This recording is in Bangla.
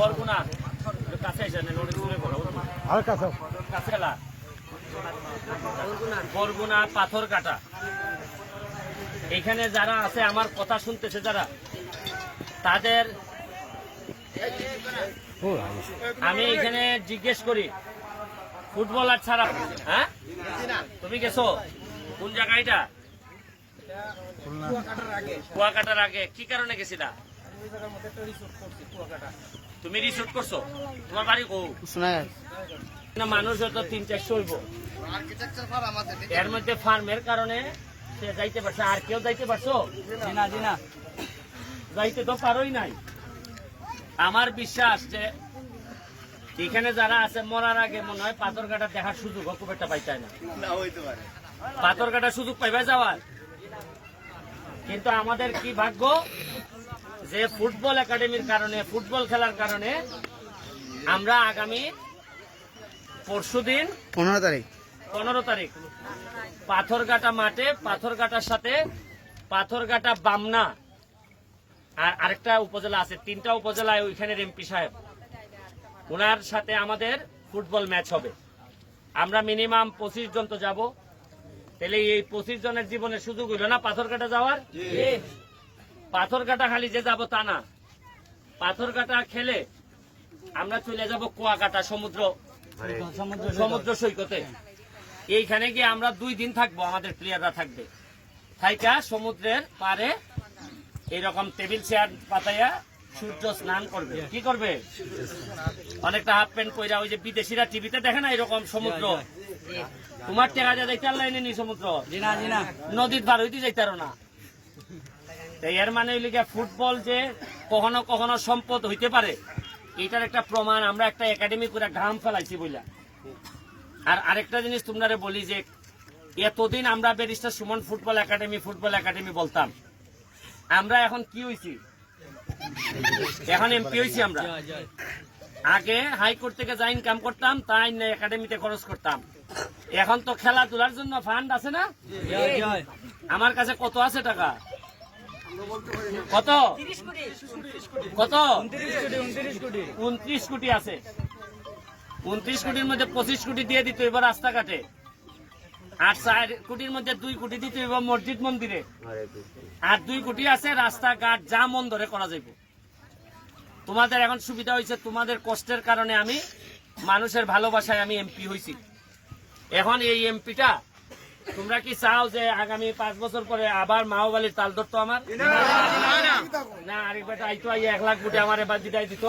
বরগুনা। কাছে এসে নেন ওটা দূরে করো আর কাছে কাছে এলা বরগুনা পাথর কাটা এখানে যারা আছে আমার কথা শুনতেছে যারা তাদের আমি এখানে জিজ্ঞেস করি ফুটবলার ছাড়া হ্যাঁ? তুমি গেছো? কোন জায়গায় এটা? কুয়াকাটার আগে। কি কারণে গেছিলা? তুমি রিসোর্ট করছ? তোমার বাড়ি কো? না মানুষ হয়তো তিন চারশো হইব। এর মধ্যে ফার্মের কারণে সে যাইতে পারছে আর কেউ যাইতে পারছ? না জি না যাইতে তো পারোই নাই। আমার বিশ্বাস যে এখানে যারা আছে মরার আগে মনে হয় পাথর কাটা দেখার সুযোগ খুব একটা পাইতে না। পাথর কাটা সুযোগ পাইবা যাওয়ার। কিন্তু আমাদের কি ভাগ্য? যে ফুটবল একাডেমির কারণে ফুটবল খেলার কারণে আমরা আগামী পরশুদিন পনেরো তারিখ। পনেরো তারিখ পাথরঘাটা মাঠে পাথরঘাটার সাথে পাথরঘাটা বামনা আর আরেকটা উপজেলা আছে তিনটা উপজেলায় ওইখানের এমপি সাহেব। ওনার সাথে আমাদের ফুটবল ম্যাচ হবে। আমরা মিনিমাম পঁচিশ জন তো যাব। তাহলে এই পঁচিশ জনের জীবনের সুযোগ হইল না পাথরঘাটা যাওয়ার? পাথরঘাটা খালি যে যাব তা না। পাথর কাটা খেলে আমরা চলে যাব কুয়াকাটা সমুদ্র। সমুদ্র সৈকতে। এইখানে গিয়ে আমরা দুই দিন থাকব আমাদের প্লেয়াররা থাকবে। থাইকা সমুদ্রের পারে এইরকম টেবিল চেয়ার পাতাইয়া সূর্য স্নান করবে। কি করবে? অনেকটা হাফ প্যান্ট পইরা ওই যে বিদেশিরা টিভিতে দেখে না এরকম সমুদ্র? তোমার টেকা যা দেখতে লাইনে নি সমুদ্র। নদীর পার হইতে যাইতারো না। এর মানে ফুটবল যে কখনো কখনো সম্পদ হইতে পারে এটার একটা প্রমাণ আমরা একটা একাডেমি করে ঘাম ফেলাইছি বইলা। আর আরেকটা জিনিস তোমরা বলি যে এতদিন আমরা barrister Sumon football academy football academy বলতাম। আমরা এখন কি হইছি? এখন এমপি হইছি আমরা। আগে হাইকোর্ট থেকে যা ইনকাম করতাম তাই একাডেমিতে খরচ করতাম। এখন তো খেলাধুলার জন্য ফান্ড আছে না? আমার কাছে কত আছে টাকা? কত? কত? উনত্রিশ কোটি আছে। উনত্রিশ কোটির মধ্যে পঁচিশ কোটি দিয়ে দিত এবার রাস্তাঘাটে। আর চার কোটির মধ্যে দুই কোটি দিত এবার মসজিদ মন্দিরে। আর দুই কোটি আছে রাস্তাঘাট যা মন ধরে করা যাইব। তোমাদের এখন সুবিধা হয়েছে তোমাদের কষ্টের কারণে আমি মানুষের ভালোবাসায় আমি এমপি হয়েছি এখন এই এমপিটা তোমরা কি চাও যে আগামী পাঁচ বছর পরে আবার মাওবালির তাল ধরতো আমার? না আরেকবার আইতো এক লাখ কোটি আমার এবার দিটাই দিত।